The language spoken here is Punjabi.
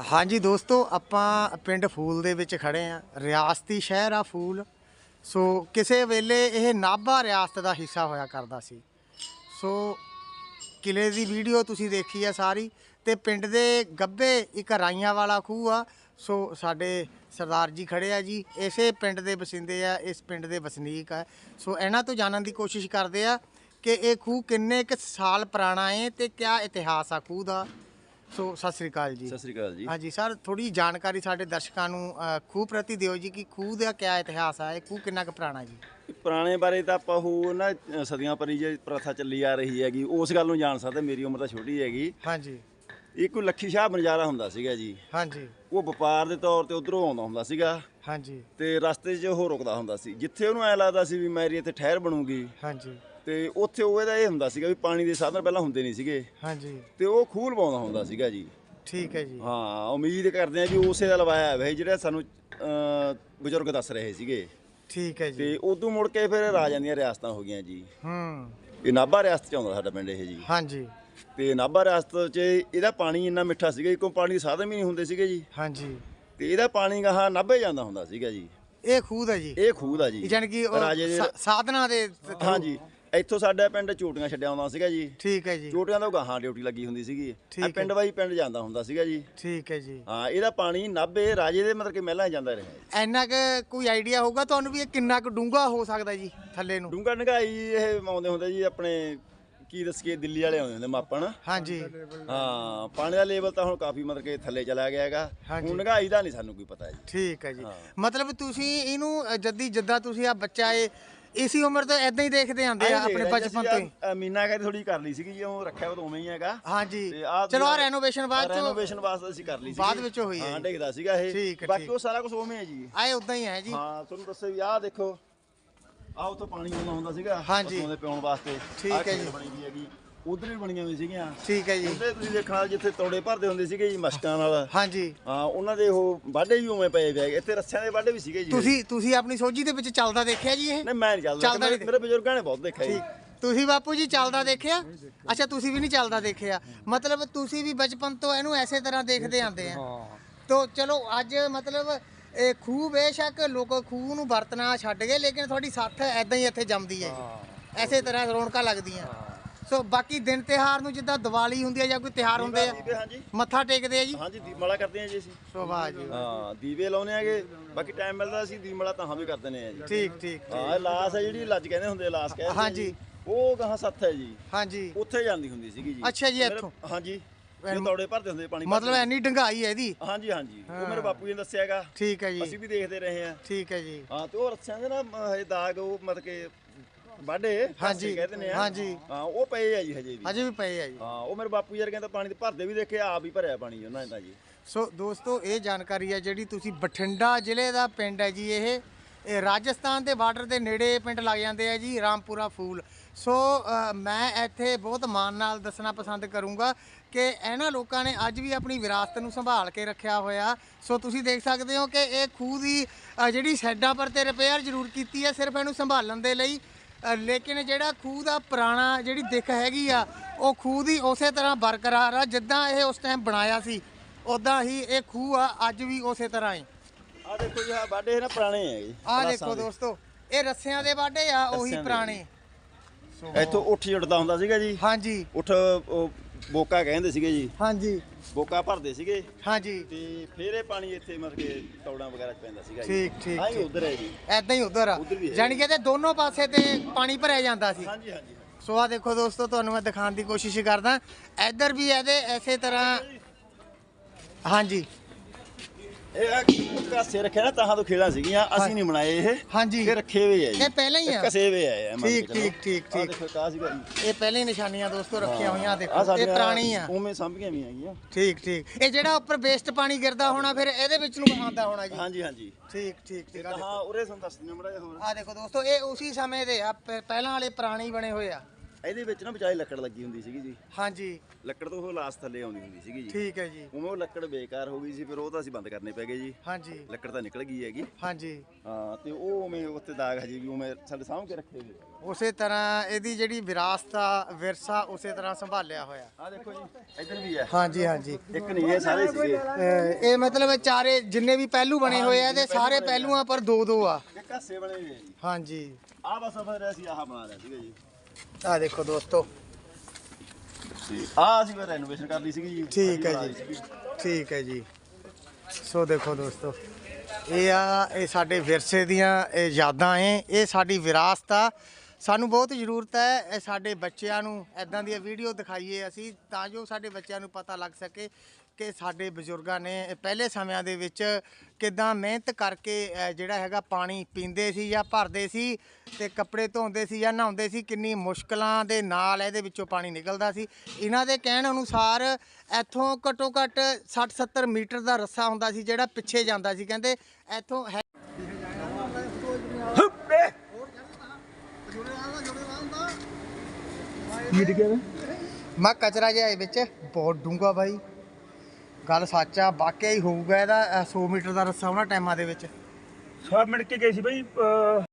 ਹਾਂਜੀ ਦੋਸਤੋ, ਆਪਾਂ ਪਿੰਡ ਫੂਲ ਦੇ ਵਿੱਚ ਖੜੇ ਆ। ਰਿਆਸਤੀ ਸ਼ਹਿਰ ਆ ਫੂਲ। ਸੋ ਕਿਸੇ ਵੇਲੇ ਇਹ ਨਾਭਾ ਰਿਆਸਤ ਦਾ ਹਿੱਸਾ ਹੋਇਆ ਕਰਦਾ ਸੀ। ਸੋ ਕਿਲੇ ਦੀ ਵੀਡੀਓ ਤੁਸੀਂ ਦੇਖੀ ਆ ਸਾਰੀ ਤੇ ਪਿੰਡ ਦੇ ਗੱਬੇ ਇੱਕ ਰਾਈਆਂ ਵਾਲਾ ਖੂਹ ਆ। ਸੋ ਸਾਡੇ ਸਰਦਾਰ ਜੀ ਖੜੇ ਆ ਜੀ। ਇਸੇ ਪਿੰਡ ਦੇ ਵਸਿੰਦੇ ਆ, ਇਸ ਪਿੰਡ ਦੇ ਵਸਨੀਕ ਆ। ਸੋ ਇਹਨਾਂ ਤੋਂ ਜਾਣਨ ਦੀ ਕੋਸ਼ਿਸ਼ ਕਰਦੇ ਆ ਕਿ ਇਹ ਖੂਹ ਕਿੰਨੇ ਕੁ ਸਾਲ ਪੁਰਾਣਾ ਹੈ ਤੇ ਕਿਆ ਇਤਿਹਾਸ ਆ ਖੂਹ ਦਾ। ਸੋ ਸਤਿ ਸ੍ਰੀ ਅਕਾਲ ਜੀ। ਸਤਿ ਸ੍ਰੀ ਅਕਾਲ ਜੀ। ਹਾਂਜੀ ਸਰ ਥੋੜੀ ਜਾਣਕਾਰੀ ਸਾਡੇ ਦਰਸ਼ਕਾਂ ਨੂੰ ਖੂਹ ਪ੍ਰਤੀ ਦਿਓ ਜੀ ਕਿ ਖੂਹ ਦਾ ਕਿਆ ਇਤਿਹਾਸ ਹੈ ਇਹ ਖੂਹ ਕਿੰਨਾ ਕੁ ਪੁਰਾਣਾ ਜੀ? ਪੁਰਾਣੇ ਬਾਰੇ ਤਾਂ ਆਪਾਂ ਉਹ ਨਾ ਸਦੀਆਂ ਪਰੀ ਜੇ ਪ੍ਰਥਾ ਚੱਲੀ ਆ ਰਹੀ ਹੈਗੀ ਉਸ ਗੱਲ ਨੂੰ ਜਾਣ ਸਕਦੇ ਮੇਰੀ ਉਮਰ ਤਾਂ ਛੋਟੀ ਹੈਗੀ। ਹਾਂਜੀ। ਇਹ ਕੋਈ ਲੱਖੀ ਸ਼ਾਹ ਬਨਜਾਰਾ ਹੁੰਦਾ ਸੀਗਾ ਜੀ। ਹਾਂਜੀ। ਉਹ ਵਪਾਰ ਦੇ ਤੌਰ ਤੇ ਉਧਰੋਂ ਆਉਂਦਾ ਹੁੰਦਾ ਸੀਗਾ। ਹਾਂਜੀ। ਤੇ ਰਸਤੇ 'ਚ ਉਹ ਰੁਕਦਾ ਹੁੰਦਾ ਸੀ। ਜਿੱਥੇ ਉਹਨੂੰ ਐ ਲੱਗਦਾ ਸੀ ਵੀ ਮੇਰੀ ਇੱਥੇ ਠਹਿਰ ਬਣੂਗੀ। ਹਾਂਜੀ। ਤੇ ਉੱਥੇ ਉਹ ਇਹਦਾ ਇਹ ਹੁੰਦਾ ਸੀਗਾ ਵੀ ਪਾਣੀ ਦੇ ਸਾਧਨ ਪਹਿਲਾਂ ਹੁੰਦੇ ਨਹੀਂ ਸੀਗੇ। ਹਾਂਜੀ। ਤੇ ਉਹ ਖੂਹ ਲਵਾਉਂਦਾ ਹੁੰਦਾ ਸੀਗਾ ਜੀ। ਠੀਕ ਹੈ ਜੀ। ਹਾਂ ਉਮੀਦ ਕਰਦੇ ਆ ਵੀ ਉਸੇ ਦਾ ਲਵਾਇਆ ਹੋਇਆ ਜਿਹੜਾ ਸਾਨੂੰ ਬਜ਼ੁਰਗ ਦੱਸ ਰਹੇ ਸੀਗੇ। ਠੀਕ ਹੈ ਜੀ। ਤੇ ਉਦੋਂ ਮੁੜ ਕੇ ਫਿਰ ਰਾਜਾਂ ਦੀਆਂ ਰਿਆਸਤਾਂ ਹੋ ਗਈਆਂ ਜੀ। ਹੂੰ। ਇਹ ਨਾਭਾ ਰਿਆਸਤ ਚ ਆਉਂਦਾ ਸਾਡਾ ਪਿੰਡ ਇਹ ਜੀ। ਹਾਂਜੀ। ਤੇ ਨਾਭਾ ਰਿਆਸਤ ਚ ਇਹਦਾ ਪਾਣੀ ਇੰਨਾ ਮਿੱਠਾ ਸੀਗਾ ਜੀ ਕੋਈ ਪਾਣੀ ਦੇ ਸਾਧਨ ਵੀ ਨਹੀਂ ਹੁੰਦੇ ਸੀਗੇ ਜੀ। ਹਾਂਜੀ। ਤੇ ਇਹਦਾ ਪਾਣੀ ਗਾਹਾਂ ਨਾਭੇ ਜਾਂਦਾ ਹੁੰਦਾ ਸੀਗਾ ਜੀ। ਇਹ ਖੂਹ ਦਾ ਜੀ। ਇਹ ਖੂਹ ਦਾ ਜੀ। ਕਿ ਉਹ ਰਾਜੇ ਦੇ ਸਾ- ਸਾਧਨਾਂ ਦੇ through- ਹਾਂਜੀ। ਇੱਥੋਂ ਸਾਡਾ ਪਿੰਡ ਚੋਟੀਆਂ ਛੱਡਿਆ ਆਉਂਦਾ ਸੀਗਾ ਜੀ। ਠੀਕ ਹੈ ਜੀ। ਚੋਟੀਆਂ ਤੋਂ ਗਾਹਾਂ ਡਿਊਟੀ ਲੱਗੀ ਹੁੰਦੀ ਸੀਗੀ। ਇਹ ਹੈ। ਪਿੰਡ ਵਾਈ ਪਿੰਡ ਜਾਂਦਾ ਹੁੰਦਾ ਸੀਗਾ ਜੀ। ਠੀਕ ਹੈ ਜੀ। ਹਾਂ ਇਹਦਾ ਪਾਣੀ ਨਾਭੇ ਰਾਜੇ ਦੇ ਮਤਲਬ ਕਿ ਮਹਿਲਾਂ ਜਾਂਦਾ ਰਿਹਾ। ਇੰਨਾ ਕੁ ਕੋਈ ਆਈਡੀਆ ਹੋਊਗਾ ਤੁਹਾਨੂੰ ਵੀ ਇਹ ਕਿੰਨਾ ਕੁ ਡੂੰਘਾ ਹੋ ਸਕਦਾ ਜੀ ਥੱਲੇ ਨੂੰ? ਡੂੰਗਾ ਨਗਾਈ ਇਹ ਆਉਂਦੇ ਹੁੰਦੇ ਜੀ ਆਪਣੇ ਕੀ ਦੱਸੀਏ ਦਿੱਲੀ ਵਾਲੇ ਆਉਂਦੇ ਹੁੰਦੇ ਮਾਪਣ। ਹਾਂਜੀ। ਹਾਂ ਪਾਣੀ ਦਾ ਲੈਵਲ ਤਾਂ ਹੁਣ ਕਾਫੀ ਮਤਲਬ ਕਿ ਥੱਲੇ ਚਲਾ ਗਿਆ ਹੈਗਾ। ਹੁਣ ਨਗਾਈ ਦਾ ਨਹੀਂ ਸਾਨੂੰ ਕੋਈ ਪਤਾ ਜੀ। ਠੀਕ ਹੈ ਜੀ। ਮਤਲਬ ਤੁਸੀਂ ਇਹਨੂੰ ਜੱਦੀ ਜਿੱਦਾਂ ਤੁਸੀਂ ਆ ਬੱਚਾ ਏ ਇਸੀ ਉਮਰ ਤੋਂ ਐਦਾਂ ਹੀ ਦੇਖਦੇ ਆਂਦੇ ਆ ਆਪਣੇ ਬਚਪਨ ਤੋਂ ਹੀ। ਮੀਨਾ ਕਹਿੰਦੇ ਥੋੜੀ ਕਰ ਲਈ ਸੀਗੀ ਜੀ ਉਹ ਰੱਖਿਆ ਉਹ ਉਵੇਂ ਹੀ ਹੈਗਾ। ਹਾਂਜੀ। ਚਲੋ ਆ ਰੈਨੋਵੇਸ਼ਨ ਬਾਅਦ ਚ ਰੈਨੋਵੇਸ਼ਨ ਵਾਸਤੇ ਅਸੀਂ ਕਰ ਲਈ ਸੀ ਬਾਅਦ ਵਿੱਚ ਹੋਈ ਹੈ ਹਾਂ। ਡਿੱਗਦਾ ਸੀਗਾ ਇਹ। ਬਾਕੀ। ਉਹ ਸਾਰਾ ਕੁਝ ਉਵੇਂ ਹੈ ਜੀ। ਆਏ ਉਦਾਂ ਹੀ ਹੈ ਜੀ। ਹਾਂ ਤੁਹਾਨੂੰ ਦੱਸਿਆ ਵੀ ਆਹ ਦੇਖੋ। ਆਹ ਉੱਥੋਂ ਪਾਣੀ ਆਉਂਦਾ ਹੁੰਦਾ ਸੀਗਾ ਹਾਂਜੀ। ਪਿਉਣ ਵਾਸਤੇ। ਠੀਕ ਹੈ ਜੀ। ਬਣੀ ਵੀ ਹੈਗੀ। ਉਧਰ ਵੀ ਬਣੀਆਂ ਹੋਈਆਂ ਸੀਗੀਆਂ। ਠੀਕ ਹੈ ਜੀ। ਉਹਦੇ ਤੁਸੀਂ ਦੇਖਣਾ ਜਿੱਥੇ ਤੋੜੇ ਭਰਦੇ ਹੁੰਦੇ ਸੀਗੇ ਜੀ ਮਸ਼ਕਾਂ ਨਾਲ। ਹਾਂਜੀ। ਹਾਂ ਉਹਨਾਂ ਦੇ ਉਹ ਵਾਢੇ ਵੀ ਉਵੇਂ ਪਏ ਪਏ। ਇੱਥੇ ਰੱਸਿਆਂ ਦੇ ਵਾਢੇ ਵੀ ਸੀਗੇ ਜੀ। ਤੁਸੀਂ ਤੁਸੀਂ ਆਪਣੀ ਸੋਝੀ ਦੇ ਵਿੱਚ ਚੱਲਦਾ ਦੇਖਿਆ ਜੀ ਇਹ? ਨਹੀਂ ਮੈਂ ਨਹੀਂ ਚੱਲਦਾ। ਮੇਰੇ ਬਜ਼ੁਰਗਾਂ ਨੇ ਬਹੁਤ ਦੇਖਿਆ ਜੀ। ਠੀਕ। ਤੁਸੀਂ ਬਾਪੂ ਜੀ ਚੱਲਦਾ ਦੇਖਿਆ? ਅੱਛਾ ਤੁਸੀਂ ਵੀ ਨਹੀਂ ਚੱਲਦਾ ਦੇਖਿਆ। ਮਤਲਬ ਤੁਸੀਂ ਵੀ ਬਚਪਨ ਤੋਂ ਇਹਨੂੰ ਐਸੇ ਤਰ੍ਹਾਂ ਦੇਖਦੇ ਆਂਦੇ ਆ। ਤੋ ਚਲੋ ਅੱਜ ਮਤਲਬ ਇਹ ਖੂਹ ਬੇਸ਼ੱਕ ਲੋਕ ਖੂਹ ਨੂੰ ਵਰਤਣਾ ਛੱਡ ਗਏ ਲੇਕਿਨ ਤੁਹਾਡੀ ਸੱਥ ਐਦਾਂ ਹੀ ਇੱਥੇ ਜੰਮਦੀ ਹੈ ਐਸੇ ਤਰ੍ਹਾਂ ਰੌਣਕਾਂ ਲੱਗਦੀਆਂ। ਸੋ ਬਾਕੀ ਦਿਨ ਤਿਹਾਰ ਨੂੰ ਜਿੱਦਾਂ ਦੀਵਾਲੀ ਹੁੰਦੀ ਹੈ ਜਾਂ ਕੋਈ ਤਿਹਾਰ ਹੁੰਦੇ ਆ ਦੀਵੇ ਹਾਂਜੀ। ਮੱਥਾ ਟੇਕਦੇ ਆ ਜੀ। ਹਾਂਜੀ ਦੀਪਮਾਲਾ ਕਰਦੇ ਆ ਜੀ ਅਸੀਂ। ਸੋ ਵਾਹ ਜੀ। ਹਾਂ ਦੀਵੇ ਲਾਉਨੇ ਆਗੇ। ਬਾਕੀ ਟਾਈਮ ਮਿਲਦਾ ਅਸੀਂ ਦੀਪਮਾਲਾ ਤਾਂ ਹਾਂ ਵੀ ਕਰ ਦਿੰਦੇ ਆ ਜੀ। ਠੀਕ ਠੀਕ ਹਾਂ ਲਾਸ ਹੈ ਜਿਹੜੀ ਲੱਜ ਕਹਿੰਦੇ ਹੁੰਦੇ ਲਾਸ ਕਹਿੰਦੇ ਹਾਂਜੀ। ਉਹ ਗਾਹਾਂ ਸੱਤ ਹੈ ਜੀ। ਹਾਂਜੀ। ਉੱਥੇ ਜਾਂਦੀ ਹੁੰਦੀ ਸੀਗੀ ਜੀ। ਅੱਛਾ ਜੀ, ਇੱਥੋਂ? ਹਾਂਜੀ। ਇਹ ਤੌੜੇ ਭਰਦੇ ਹੁੰਦੇ ਪਾਣੀ ਮਤਲਬ ਐਨੀ ਡੰਗਾਈ ਹੈ ਇਹਦੀ? ਹਾਂਜੀ ਹਾਂਜੀ। ਉਹ ਮੇਰੇ ਬਾਪੂ ਜੀ ਨੇ ਦੱਸਿਆ ਹੈਗਾ। ਠੀਕ ਹੈ ਜੀ। ਅਸੀਂ ਵੀ ਦੇਖਦੇ ਰਹੇ ਆ ਠੀਕ ਹੈ ਜੀ। ਹਾਂ ਤੇ ਉਹ ਰੱਸਿਆਂ ਦੇ ਨਾ ਇਹ ਦਾਗ ਉਹ ਮਤਲਬ ਕਿ ਵਾਢੇ ਹਾਂਜੀ, ਕਹਿੰਦੇ ਨੇ ਹਾਂਜੀ। ਹਾਂ ਉਹ ਪਏ ਆ ਜੀ ਹਜੇ ਵੀ। ਅਜੇ ਵੀ ਪਏ ਆ ਜੀ। ਹਾਂ ਉਹ ਮੇਰੇ ਬਾਪੂ ਜੀ ਕਹਿੰਦਾ ਪਾਣੀ ਤੇ ਭਰਦੇ ਵੀ ਦੇਖੇ ਆਪ ਹੀ ਭਰਿਆ ਪਾਣੀ ਉਹਨਾਂ ਨੇ ਤਾਂ ਜੀ। ਸੋ ਦੋਸਤੋ ਇਹ ਜਾਣਕਾਰੀ ਹੈ ਜਿਹੜੀ ਤੁਸੀਂ ਬਠਿੰਡਾ ਜ਼ਿਲ੍ਹੇ ਦਾ ਪਿੰਡ ਹੈ ਜੀ ਇਹ। ਇਹ ਰਾਜਸਥਾਨ ਦੇ ਬਾਰਡਰ ਦੇ ਨੇੜੇ ਪਿੰਡ ਲੱਗ ਜਾਂਦੇ ਆ ਜੀ ਰਾਮਪੁਰਾ ਫੂਲ। ਸੋ ਮੈਂ ਇੱਥੇ ਬਹੁਤ ਮਾਣ ਨਾਲ ਦੱਸਣਾ ਪਸੰਦ ਕਰੂੰਗਾ ਕਿ ਇਹਨਾਂ ਲੋਕਾਂ ਨੇ ਅੱਜ ਵੀ ਆਪਣੀ ਵਿਰਾਸਤ ਨੂੰ ਸੰਭਾਲ ਕੇ ਰੱਖਿਆ ਹੋਇਆ। ਸੋ ਤੁਸੀਂ ਦੇਖ ਸਕਦੇ ਹੋ ਕਿ ਇਹ ਖੂਹ ਦੀ ਜਿਹੜੀ ਸਾਈਡਾਂ ਪਰ ਤੇ ਰਿਪੇਅਰ ਜ਼ਰੂਰ ਕੀਤੀ ਹੈ ਸਿਰਫ ਇਹਨੂੰ ਸੰਭਾਲਣ ਦੇ ਲਈ। ਅ, ਲੇਕਿਨ ਜਿਹੜਾ ਖੂਹ ਦਾ ਪੁਰਾਣਾ ਜਿਹੜੀ ਦਿੱਖ ਹੈਗੀ ਆ ਉਹ ਖੂਹ ਦੀ ਉਸੇ ਤਰ੍ਹਾਂ ਬਰਕਰਾਰ ਆ ਜਿੱਦਾਂ ਇਹ ਉਸ ਟਾਈਮ ਬਣਾਇਆ ਸੀ ਉਦਾਂ ਹੀ ਇਹ ਖੂਹ ਆ ਅੱਜ ਵੀ ਉਸੇ ਤਰ੍ਹਾਂ ਹੀ ਆ ਦੇਖੋ ਜੀ ਆ ਵਾਢੇ ਨਾ ਪੁਰਾਣੇ ਆ ਜੀ ਆਹ ਦੇਖੋ ਦੇ। ਦੋਸਤੋ ਇਹ ਰੱਸਿਆਂ ਦੇ ਵਾਢੇ ਆ ਉਹੀ ਰੱਸਿਆਂ ਦੇ ਪੁਰਾਣੇ। ਇੱਥੋਂ ਉੱਠ ਜੁੜਦਾ ਹੁੰਦਾ ਸੀਗਾ ਜੀ। ਹਾਂਜੀ। ਉੱਠ ਉਹ ਬੋਕਾ ਕਹਿੰਦੇ ਸੀਗੇ ਜੀ। ਹਾਂਜੀ। ਬੋਕਾ ਭਰਦੇ ਸੀਗੇ। ਹਾਂਜੀ। ਤੇ ਫਿਰ ਇਹ ਪਾਣੀ ਇੱਥੇ ਮਤਲਬ ਕਿ ਤੌੜਾਂ ਵਗੈਰਾ ਚ ਪੈਂਦਾ ਸੀਗਾ ਜੀ। ਠੀਕ, ਠੀਕ, ਹਾਂ ਜੀ ਠੀਕ। ਉਧਰ ਹੈ ਜੀ। ਐਦਾਂ ਹੀ ਉਧਰ ਆ। ਉੱਧਰ ਵੀ ਹੈ। ਜਾਣੀ ਕਿ ਇਹਦੇ ਦੋਨੋਂ ਪਾਸੇ ਤੇ ਪਾਣੀ ਭਰਿਆ ਜਾਂਦਾ ਸੀ। ਹਾਂਜੀ ਹਾਂਜੀ ਸੋ ਆ ਦੇਖੋ ਦੋਸਤੋ ਤੁਹਾਨੂੰ ਮੈਂ ਦਿਖਾਉਣ ਦੀ ਕੋਸ਼ਿਸ਼ ਕਰਦਾ। ਇੱਧਰ ਵੀ ਇਹਦੇ ਐਸੇ ਤਰ੍ਹਾਂ ਹਾਂਜੀ। ਇਹ ਕਾਸੇ ਰੱਖਿਆ ਨਾ ਤਾਹਾਂ ਤੋਂ ਖੇਲਾਂ ਸੀਗੀਆਂ ਅਸੀਂ ਨਹੀਂ ਬਣਾਏ ਇਹ। ਹਾਂਜੀ। ਇਹ ਰੱਖੇ ਹੋਏ ਆ ਜੀ। ਇਹ ਪਹਿਲਾਂ ਹੀ ਆ। ਕਸੇ ਹੋਏ ਆ ਠੀਕ। ਠੀਕ, ਠੀਕ, ਠੀਕ। ਇਹ ਪਹਿਲਾਂ ਹੀ ਨਿਸ਼ਾਨੀਆਂ ਦੋਸਤੋ ਰੱਖੀਆਂ ਹੋਈਆਂ ਦੇਖੋ ਇਹ ਪੁਰਾਣੀ ਆ। ਉਵੇਂ ਸਾਂਭੀਆਂ ਵੀ ਹੈਗੀਆਂ। ਠੀਕ ਠੀਕ। ਇਹ ਜਿਹੜਾ ਉੱਪਰ ਵੇਸਟ ਪਾਣੀ ਗਿਰਦਾ ਹੋਣਾ ਫਿਰ ਇਹਦੇ ਵਿੱਚ ਨੂੰ ਆਉਂਦਾ ਹੋਣਾ ਜੀ। ਹਾਂਜੀ ਹਾਂਜੀ। ਠੀਕ ਠੀਕ ਠੀਕ। ਹਾਂ ਉਰੇ ਦੱਸ ਦਿੰਦੇ ਮੜਾ ਹੋਰ। ਆ ਦੇਖੋ ਦੋਸਤੋ ਇਹ ਉਸੇ ਸਮੇਂ ਦੇ ਆ ਪਹਿਲਾਂ ਵਾਲੇ ਪੁਰਾਣੇ ਬਣੇ ਹੋਏ ਆ। ਇਹਦੇ ਵਿੱਚ ਨਾ ਵਿਚਾਲੇ ਲੱਕੜ ਲੱਗੀ ਹੁੰਦੀ ਸੀਗੀ ਜੀ। ਹਾਂਜੀ। ਲੱਕੜ ਤੋਂ ਉਹ ਲਾਸ ਥੱਲੇ ਆਉਂਦੀ ਹੁੰਦੀ ਸੀਗੀ ਜੀ। ਠੀਕ ਹੈ ਜੀ। ਉਵੇਂ ਉਹ ਲੱਕੜ ਬੇਕਾਰ ਹੋ ਗਈ ਸੀ ਫਿਰ ਉਹ ਤਾਂ ਅਸੀਂ ਬੰਦ ਕਰਨੇ ਪੈ ਗਏ ਜੀ। ਹਾਂਜੀ। ਲੱਕੜ ਤਾਂ ਨਿਕਲ ਗਈ ਹੈਗੀ। ਹਾਂਜੀ। ਹਾਂ ਤੇ ਉਹ ਉਵੇਂ ਉੱਤੇ ਦਾਗ ਹਜੇ ਵੀ ਉਵੇਂ ਸਾਡੇ ਸਾਹਮਣੇ ਕੇ ਰੱਖੇ ਹੋਏ ਉਸੇ ਤਰ੍ਹਾਂ ਇਹਦੀ ਜਿਹੜੀ ਵਿਰਾਸਤ ਆ ਵਿਰਸਾ ਉਸੇ ਤਰ੍ਹਾਂ ਸੰਭਾਲਿਆ ਹੋਇਆ। ਆ ਦੇਖੋ ਜੀ ਇੱਧਰ ਵੀ ਹੈ। ਹਾਂਜੀ ਹਾਂਜੀ। ਇੱਕ ਨਹੀਂ ਇਹ ਸਾਰੇ ਸੀਗੇ। ਅਹ ਇਹ ਮਤਲਬ ਚਾਰੇ ਜਿੰਨੇ ਵੀ ਪਹਿਲੂ ਬਣੇ ਹੋਏ ਆ ਇਹਦੇ ਸਾਰੇ ਪਹਿਲੂਆਂ ਪਰ ਦੋ ਦੋ ਆ ਬਣੇ ਹੋਏ ਆ ਜੀ। ਹਾਂਜੀ। ਆ ਬਸ ਫਿਰ ਅਸੀਂ ਆਹ ਬਣਾ ਲਿਆ ਸੀਗਾ ਜੀ। ਆ ਦੇਖੋ ਦੋਸਤੋ। ਆ ਅਸੀਂ ਰੈਨੋਵੇਸ਼ਨ ਕਰ ਲਈ ਸੀਗੀ ਜੀ। ਠੀਕ ਹੈ ਜੀ। ਠੀਕ ਹੈ ਜੀ। ਸੋ ਦੇਖੋ ਦੋਸਤੋ ਇਹ ਆ ਇਹ ਸਾਡੇ ਵਿਰਸੇ ਦੀਆਂ ਇਹ ਯਾਦਾਂ ਏ ਇਹ ਸਾਡੀ ਵਿਰਾਸਤ ਆ। ਸਾਨੂੰ ਬਹੁਤ ਜ਼ਰੂਰਤ ਹੈ ਇਹ ਸਾਡੇ ਬੱਚਿਆਂ ਨੂੰ। ਐਦਾਂ ਦੀਆਂ ਵੀਡੀਓ ਦਿਖਾਈਏ ਅਸੀਂ ਤਾਂ ਜੋ ਸਾਡੇ ਬੱਚਿਆਂ ਨੂੰ ਪਤਾ ਲੱਗ ਸਕੇ ਕਿ ਸਾਡੇ ਬਜ਼ੁਰਗਾਂ ਨੇ ਪਹਿਲੇ ਸਮਿਆਂ ਦੇ ਵਿੱਚ ਕਿਦਾਂ ਮਿਹਨਤ ਕਰਕੇ ਜਿਹੜਾ ਹੈਗਾ ਪਾਣੀ ਪੀਂਦੇ ਸੀ ਜਾਂ ਭਰਦੇ ਸੀ ਤੇ ਕੱਪੜੇ ਧੋਂਦੇ ਸੀ ਜਾਂ ਨਹਾਉਂਦੇ ਸੀ ਕਿੰਨੀ ਮੁਸ਼ਕਲਾਂ ਦੇ ਨਾਲ ਇਹਦੇ ਵਿੱਚੋਂ ਪਾਣੀ ਨਿਕਲਦਾ ਸੀ। ਇਹਨਾਂ ਦੇ ਕਹਿਣ ਅਨੁਸਾਰ ਇੱਥੋਂ ਘੱਟੋ ਘੱਟ 60 70 ਮੀਟਰ ਦਾ ਰੱਸਾ ਹੁੰਦਾ ਸੀ ਜਿਹੜਾ ਪਿੱਛੇ ਜਾਂਦਾ ਸੀ। ਕਹਿੰਦੇ ਇੱਥੋਂ ਹੈ ਮੈਂ ਕਚਰਾ ਜਿਹਾ ਇਹ ਵਿੱਚ ਬਹੁਤ ਡੂੰਗਾ ਬਾਈ। ਗੱਲ ਸੱਚ ਆ ਵਾਕਿਆ ਹੀ ਹੋਊਗਾ ਇਹਦਾ ਅ, 100 ਮੀਟਰ ਦਾ ਰੱਸਾ ਉਹਨਾਂ ਟਾਈਮਾਂ ਦੇ ਵਿੱਚ। ਸਭ ਮਿਲ ਕੇ ਗਏ ਸੀ ਬਈ? ਅਹ